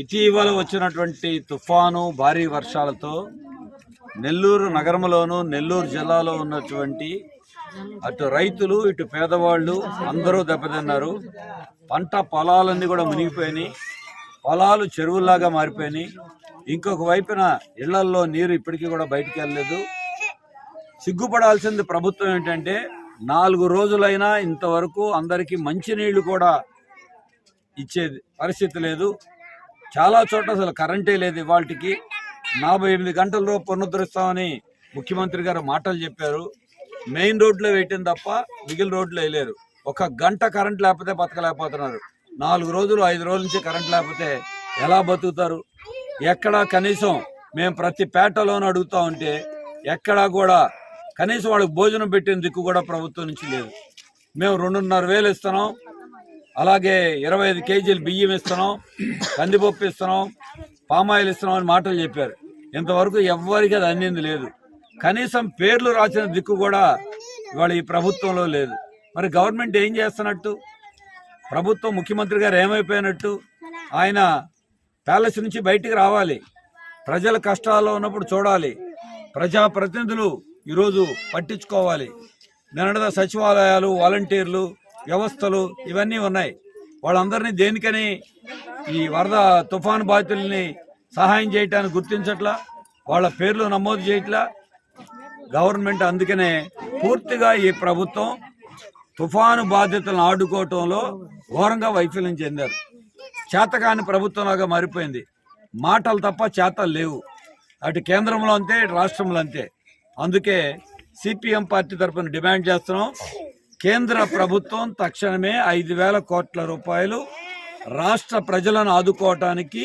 ఇటీవల వచ్చినటువంటి తుఫాను భారీ వర్షాలతో నెల్లూరు నగరంలోను నెల్లూరు జిల్లాలో ఉన్నటువంటి అటు రైతులు ఇటు పేదవాళ్ళు అందరూ దెబ్బతిన్నారు. పంట పొలాలన్నీ కూడా మునిగిపోయినాయి. పొలాలు చెరువుల్లాగా మారిపోయినాయి. ఇంకొక వైపున ఇళ్ళల్లో నీరు ఇప్పటికీ కూడా బయటికి వెళ్ళలేదు. సిగ్గుపడాల్సింది ప్రభుత్వం ఏంటంటే నాలుగు రోజులైనా ఇంతవరకు అందరికీ మంచినీళ్ళు కూడా ఇచ్చే పరిస్థితి లేదు. చాలా చోట్ల అసలు కరెంటే లేదు ఇవాళకి నలభై ఎనిమిది గంటల్లో పునరుద్ధరిస్తామని ముఖ్యమంత్రి గారు మాటలు చెప్పారు. మెయిన్ రోడ్లో వేయటం తప్ప మిగిలిన రోడ్లు వేయలేరు. ఒక గంట కరెంట్ లేకపోతే బతకలేకపోతున్నారు. నాలుగు రోజులు ఐదు రోజుల నుంచి కరెంట్ లేకపోతే ఎలా బతుకుతారు? ఎక్కడా కనీసం మేము ప్రతి పేటలోనూ అడుగుతా ఉంటే ఎక్కడా కూడా కనీసం వాళ్ళకి భోజనం పెట్టిన దిక్కు కూడా ప్రభుత్వం నుంచి లేదు. మేము రెండున్నర వేలు ఇస్తున్నాం. అలాగే ఇరవై ఐదు కేజీలు బియ్యం ఇస్తున్నాం కందిపప్పు ఇస్తున్నాం పామాయిల్ ఇస్తున్నాం అని మాటలు చెప్పారు. ఇంతవరకు ఎవ్వరికి అది అందింది లేదు. కనీసం పేర్లు రాసిన దిక్కు కూడా ఇవాళ ఈ ప్రభుత్వంలో లేదు. మరి గవర్నమెంట్ ఏం చేస్తున్నట్టు? ప్రభుత్వం ముఖ్యమంత్రి గారు ఏమైపోయినట్టు? ఆయన ప్యాలెస్ నుంచి బయటికి రావాలి. ప్రజల కష్టాల్లో ఉన్నప్పుడు చూడాలి. ప్రజాప్రతినిధులు ఈరోజు పట్టించుకోవాలి. నిన్నడ సచివాలయాలు వాలంటీర్లు వ్యవస్థలు ఇవన్నీ ఉన్నాయి. వాళ్ళందరినీ దేనికని ఈ వరద తుఫాను బాధితుల్ని సహాయం చేయటానికి గుర్తించట్లా వాళ్ళ పేర్లు నమోదు చేయట్లా? గవర్నమెంట్ అందుకనే పూర్తిగా ఈ ప్రభుత్వం తుఫాను బాధ్యతలను ఆడుకోవటంలో ఘోరంగా వైఫల్యం చెందారు. చేతకాని ప్రభుత్వంలాగా మారిపోయింది. మాటలు తప్ప చేతలు లేవు. అటు కేంద్రంలో అంతే రాష్ట్రంలో అంతే. అందుకే సిపిఎం పార్టీ తరఫున డిమాండ్ చేస్తున్నాం. కేంద్ర ప్రభుత్వం తక్షణమే ఐదు వేల కోట్ల రూపాయలు రాష్ట్ర ప్రజలను ఆదుకోవటానికి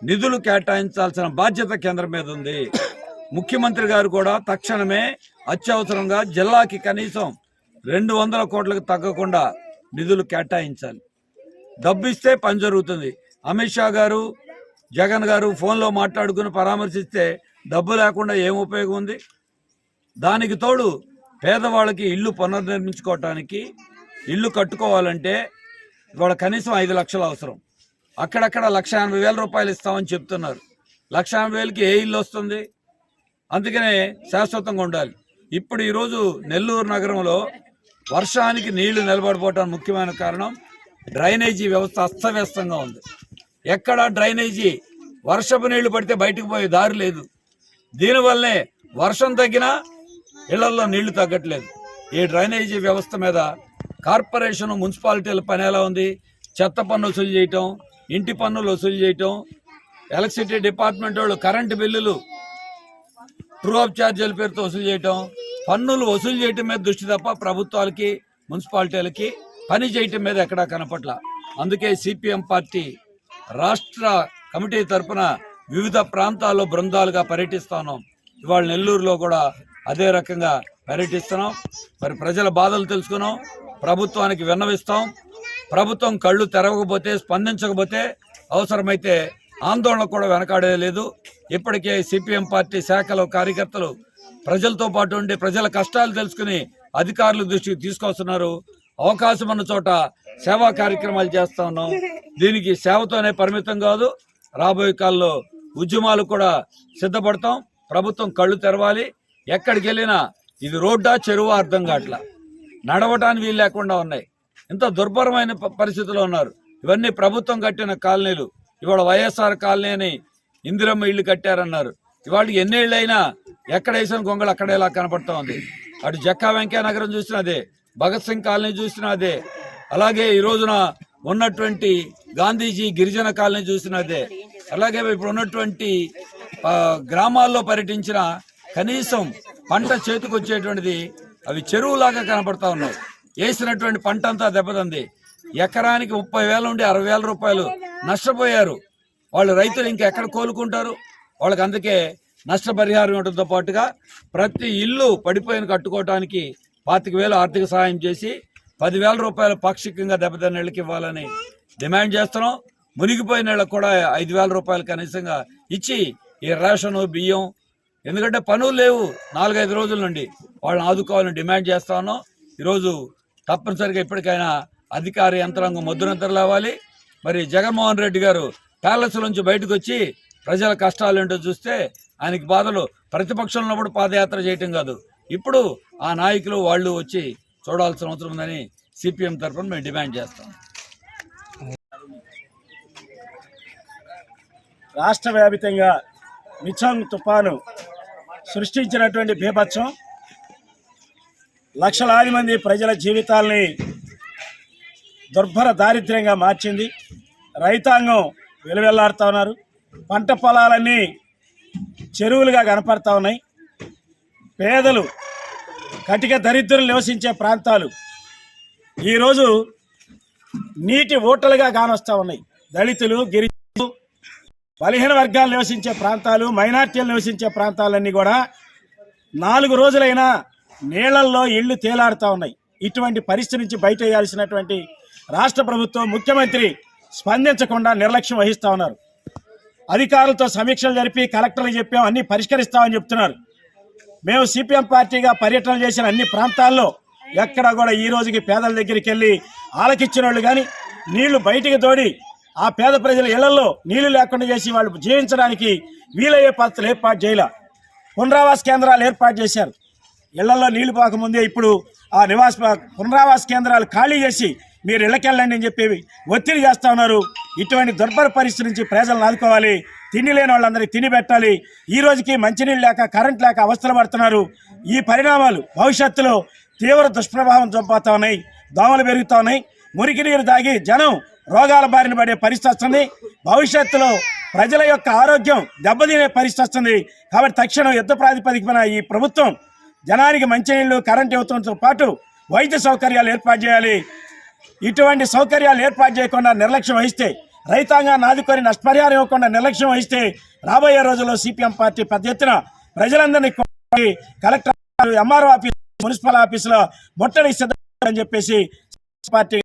నిధులు కేటాయించాల్సిన బాధ్యత కేంద్రం మీద ఉంది. ముఖ్యమంత్రి గారు కూడా తక్షణమే అత్యవసరంగా జిల్లాకి కనీసం రెండు వందల కోట్లకు తగ్గకుండా నిధులు కేటాయించాలి. డబ్బు ఇస్తే పని జరుగుతుంది. అమిత్ షా గారు జగన్ గారు ఫోన్లో మాట్లాడుకుని పరామర్శిస్తే డబ్బు లేకుండా ఏం ఉపయోగం ఉంది? దానికి తోడు పేదవాళ్ళకి ఇల్లు పునర్నిర్మించుకోవటానికి ఇల్లు కట్టుకోవాలంటే ఇవాళ కనీసం ఐదు లక్షలు అవసరం. అక్కడక్కడ లక్ష ఎనభై వేల రూపాయలు ఇస్తామని చెప్తున్నారు. లక్ష ఎనభై వేలకి ఏ ఇల్లు వస్తుంది? అందుకనే శాశ్వతంగా ఉండాలి. ఇప్పుడు ఈరోజు నెల్లూరు నగరంలో వర్షానికి నీళ్ళు నిలబడిపోవటానికి ముఖ్యమైన కారణం డ్రైనేజీ వ్యవస్థ అస్తవ్యస్తంగా ఉంది. ఎక్కడ డ్రైనేజీ? వర్షపు నీళ్ళు పడితే బయటకు పోయే దారి లేదు. దీనివల్లనే వర్షం తగ్గినా ఇళ్ళలో నీళ్ళు తగ్గట్లేదు. ఈ డ్రైనేజీ వ్యవస్థ మీద కార్పొరేషన్ మున్సిపాలిటీల పని ఎలా ఉంది? చెత్త పన్ను వసూలు చేయటం ఇంటి పన్నులు వసూలు చేయటం ఎలక్ట్రిసిటీ డిపార్ట్మెంట్ వాళ్ళు కరెంటు బిల్లులు ట్రూ ఆఫ్ ఛార్జీల పేరుతో వసూలు చేయటం పన్నులు వసూలు చేయటం మీద దృష్టి తప్ప ప్రభుత్వాలకి మున్సిపాలిటీలకి పని చేయటం మీద ఎక్కడా కనపట్ల. అందుకే సిపిఎం పార్టీ రాష్ట్ర కమిటీ తరపున వివిధ ప్రాంతాల్లో బృందాలుగా పర్యటిస్తున్నాం ఇవాళ నెల్లూరులో కూడా అదే రకంగా పర్యటిస్తున్నాం. మరి ప్రజల బాధలు తెలుసుకున్నాం. ప్రభుత్వానికి విన్నవిస్తాం. ప్రభుత్వం కళ్ళు తెరవకపోతే స్పందించకపోతే అవసరమైతే ఆందోళన కూడా వెనకాడే లేదు. ఇప్పటికే సిపిఎం పార్టీ శాఖలో కార్యకర్తలు ప్రజలతో పాటు ఉండి ప్రజల కష్టాలు తెలుసుకుని అధికారుల దృష్టికి తీసుకొస్తున్నారు. అవకాశం ఉన్న చోట సేవా కార్యక్రమాలు చేస్తా ఉన్నాం. దీనికి సేవతోనే పరిమితం కాదు. రాబోయే కాలంలో ఉద్యమాలు కూడా సిద్ధపడతాం. ప్రభుత్వం కళ్ళు తెరవాలి. ఎక్కడికి వెళ్ళినా ఇది రోడ్డా చెరువు అర్థం కావట్లా. నడవటానికి వీలు లేకుండా ఉన్నాయి. ఇంత దుర్భరమైన ప- పరిస్థితిలో ఉన్నారు. ఇవన్నీ ప్రభుత్వం కట్టిన కాలనీలు. ఇవాళ వైఎస్ఆర్ కాలనీ అని ఇందిరమ్మ ఇల్లు కట్టారన్నారు. ఇవాళ ఎన్నేళ్ళైనా ఎక్కడ వేసిన గొంగళ అక్కడేలా కనపడతా ఉంది. అటు జక్కా వెంకయ్య నగరం చూసినా అదే భగత్ సింగ్ కాలనీ చూసినా అదే అలాగే ఈ రోజున ఉన్నటువంటి గాంధీజీ గిరిజన కాలనీ చూసినా అదే అలాగే ఇప్పుడు ఉన్నటువంటి గ్రామాల్లో పర్యటించిన కనీసం పంట చేతికి వచ్చేటువంటిది అవి చెరువులాగా కనపడతా ఉన్నాయి వేసినటువంటి పంట అంతా దెబ్బతింది. ఎకరానికి ముప్పై వేల నుండి అరవై వేల రూపాయలు నష్టపోయారు. వాళ్ళు రైతులు ఇంకా ఎక్కడ కోలుకుంటారు? వాళ్ళకి అందుకే నష్టపరిహారం ఇవ్వడంతో పాటుగా ప్రతి ఇల్లు పడిపోయిన కట్టుకోవడానికి పాతిక వేలు ఆర్థిక సహాయం చేసి పదివేల రూపాయలు పాక్షికంగా దెబ్బతిన్న ఇళ్ళకి ఇవ్వాలని డిమాండ్ చేస్తున్నాం. మునిగిపోయిన ఇళ్ళకి కూడా ఐదు వేల రూపాయలు కనీసంగా ఇచ్చి ఈ రేషన్ బియ్యం ఎందుకంటే పనులు లేవు నాలుగైదు రోజుల నుండి. వాళ్ళని ఆదుకోవాలని డిమాండ్ చేస్తా ఉన్నాం. ఈరోజు తప్పనిసరిగా ఇప్పటికైనా అధికార యంత్రాంగం ముద్దునంతరం లేవాలి మరి జగన్మోహన్ రెడ్డి గారు ప్యాలెస్ నుంచి బయటకు వచ్చి ప్రజల కష్టాలు ఏంటో చూస్తే ఆయనకి బాధలు. ప్రతిపక్షంలో ఉన్నప్పుడు పాదయాత్ర చేయటం కాదు. ఇప్పుడు ఆ నాయకులు వాళ్ళు వచ్చి చూడాల్సిన అవసరం ఉందని సిపిఎం తరఫున మేము డిమాండ్ చేస్తాం. రాష్ట్ర వ్యాపితంగా మిచాంగ్ తుఫాను సృష్టించినటువంటి బీభత్సం. లక్షలాది మంది ప్రజల జీవితాల్ని దుర్భర దారిద్ర్యంగా మార్చింది. రైతాంగం వెలువెల్లాడుతూ ఉన్నారు. పంట పొలాలన్నీ చెరువులుగా కనపడతా ఉన్నాయి. పేదలు కటిక దరిద్రులు నివసించే ప్రాంతాలు ఈరోజు నీటి ఓటలుగా కానొస్తూ ఉన్నాయి. దళితులు గిరి బలహీన వర్గాలు నివసించే ప్రాంతాలు మైనార్టీలు నివసించే ప్రాంతాలన్నీ కూడా నాలుగు రోజులైనా నీళ్ళల్లో ఇళ్ళు తేలాడుతూ ఉన్నాయి. ఇటువంటి పరిస్థితి నుంచి బయట వేయాల్సినటువంటి రాష్ట్ర ప్రభుత్వం ముఖ్యమంత్రి స్పందించకుండా నిర్లక్ష్యం వహిస్తూ ఉన్నారు. అధికారులతో సమీక్షలు జరిపి కలెక్టర్లు చెప్పాం అన్ని పరిష్కరిస్తామని చెప్తున్నారు. మేము సిపిఎం పార్టీగా పర్యటన చేసిన అన్ని ప్రాంతాల్లో ఎక్కడ కూడా ఈ రోజుకి పేదల దగ్గరికి వెళ్ళి ఆలకిచ్చిన వాళ్ళు కానీ నీళ్ళు బయటికి తోడి ఆ పేద ప్రజల ఇళ్ళలో నీళ్ళు లేకుండా చేసి వాళ్ళు జీవించడానికి వీలయ్యే పద్ధతులు ఏర్పాటు చేయాల. పునరావాస కేంద్రాలు ఏర్పాటు చేశారు. ఇళ్ళలో నీళ్ళు పోకముందే ఇప్పుడు ఆ నివాస పునరావాస కేంద్రాలు ఖాళీ చేసి మీరు ఇళ్ళకెళ్ళండి అని చెప్పి ఒత్తిడి చేస్తా ఉన్నారు. ఇటువంటి దుర్భర పరిస్థితి నుంచి ప్రజలను ఆదుకోవాలి. తిండి లేని వాళ్ళందరికీ తిని పెట్టాలి. ఈ రోజుకి మంచినీళ్ళు లేక కరెంట్ లేక అవస్థలు పడుతున్నారు. ఈ పరిణామాలు భవిష్యత్తులో తీవ్ర దుష్ప్రభావం చంపుతా ఉన్నాయి. దోమలు పెరుగుతూ ఉన్నాయి. మురికి నీరు తాగి జనం రోగాల బారిన పడే పరిస్థితి వస్తుంది. భవిష్యత్తులో ప్రజల యొక్క ఆరోగ్యం దెబ్బతినే పరిస్థితి వస్తుంది. కాబట్టి తక్షణం యుద్ధ ప్రాతిపదికన ఈ ప్రభుత్వం జనానికి మంచినీళ్ళు కరెంట్ ఇవ్వడంతో పాటు వైద్య సౌకర్యాలు ఏర్పాటు చేయాలి. ఇటువంటి సౌకర్యాలు ఏర్పాటు చేయకుండా నిర్లక్ష్యం వహిస్తే రైతాంగాన్ని ఆదుకొని నష్టపరిహారం ఇవ్వకుండా నిర్లక్ష్యం వహిస్తే రాబోయే రోజుల్లో సిపిఎం పార్టీ పెద్ద ఎత్తున ప్రజలందరినీ కలెక్టర్ ఎంఆర్ఓ ఆఫీస్ మున్సిపల్ ఆఫీసులో ముట్టడి సిద్ధం అని చెప్పేసి పార్టీ